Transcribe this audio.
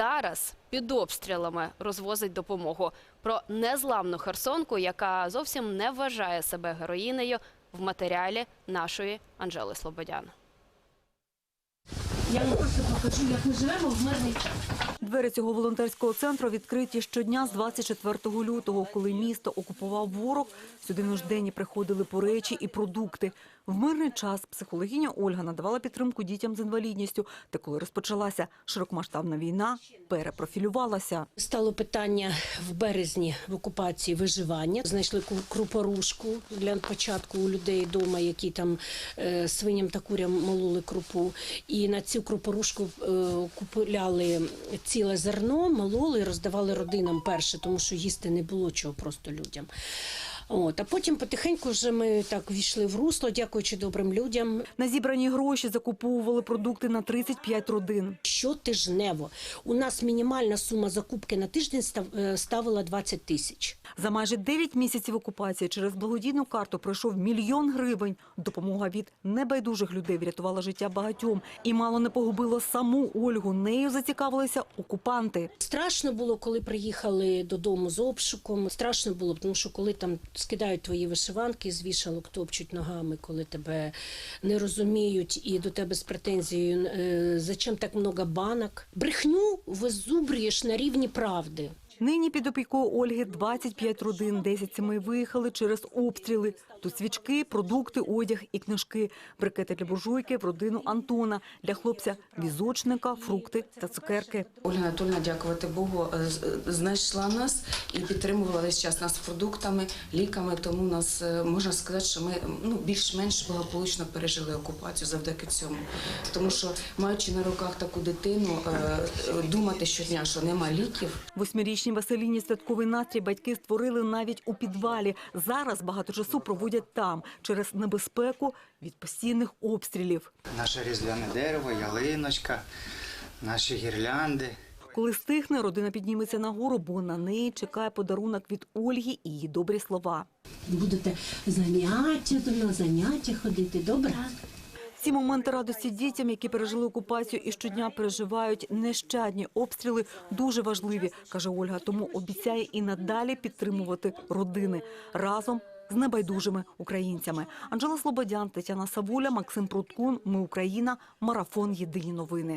зараз під обстрілами розвозить допомогу. Про незламну херсонку, яка зовсім не вважає себе героїнею в матеріалі нашої Анжели Слободян. Я вам просто покажу, як ми живемо в мирний час. Двері цього волонтерського центру відкриті щодня з 24 лютого, коли місто окупував ворог. Сюди нужденні приходили по речі і продукти. В мирний час психологиня Ольга надавала підтримку дітям з інвалідністю. Та коли розпочалася широкомасштабна війна, перепрофілювалася. Стало питання в березні в окупації виживання. Знайшли ку- крупорушку для початку у людей вдома, які там е, свиням та курям мололи крупу. І на цю крупорушку е, купляли ціле зерно, мололи роздавали родинам перше, тому що їсти не було чого просто людям. От, а потім потихеньку вже ми так війшли в русло, дякуючи добрим людям. На зібрані гроші закуповували продукти на 35 родин. Щотижнево у нас мінімальна сума закупки на тиждень е, ставила 20 тисяч. За майже 9 місяців окупації через благодійну карту пройшов мільйон гривень. Допомога від небайдужих людей врятувала життя багатьом і мало не погубила саму Ольгу. Нею зацікавилися окупанти. Страшно було, коли приїхали додому з обшуком. Страшно було, тому що коли там скидають твої вишиванки з вішалок, топчуть ногами, коли тебе не розуміють і до тебе з претензією е, зачем так много банок. Брехню визубрюєш на рівні правди. Нині під опікою Ольги 25 родин, 10 сімей виїхали через обстріли. Тут свічки, продукти, одяг і книжки. Брикети для буржуйки в родину Антона. Для хлопця візочника, фрукти та цукерки. Ольга Анатольовна, дякувати Богу, е, е, знайшла нас і підтримувала весь час нас продуктами, ліками. Тому нас е, можна сказати, що ми ну більш-менш благополучно пережили окупацію завдяки цьому. Тому що маючи на руках таку дитину, думати щодня, що нема ліків, Восьмирічній Василіні святковий настрій батьки створили навіть у підвалі. Зараз багато часу проводять там через небезпеку від постійних обстрілів. Наше різдвяне дерево, ялиночка, наші гірлянди. Коли стихне, родина підніметься на гору, бо на неї чекає подарунок від Ольги і її добрі слова. Будете заняття на заняття ходити. Добре? Ці моменти радості дітям, які пережили окупацію і щодня переживають нещадні обстріли, дуже важливі, каже Ольга. Тому обіцяє і надалі підтримувати родини разом з небайдужими українцями. Анжела Слободян, Тетяна Савуля, Максим Пруткун. Ми Україна. Марафон. Єдині новини.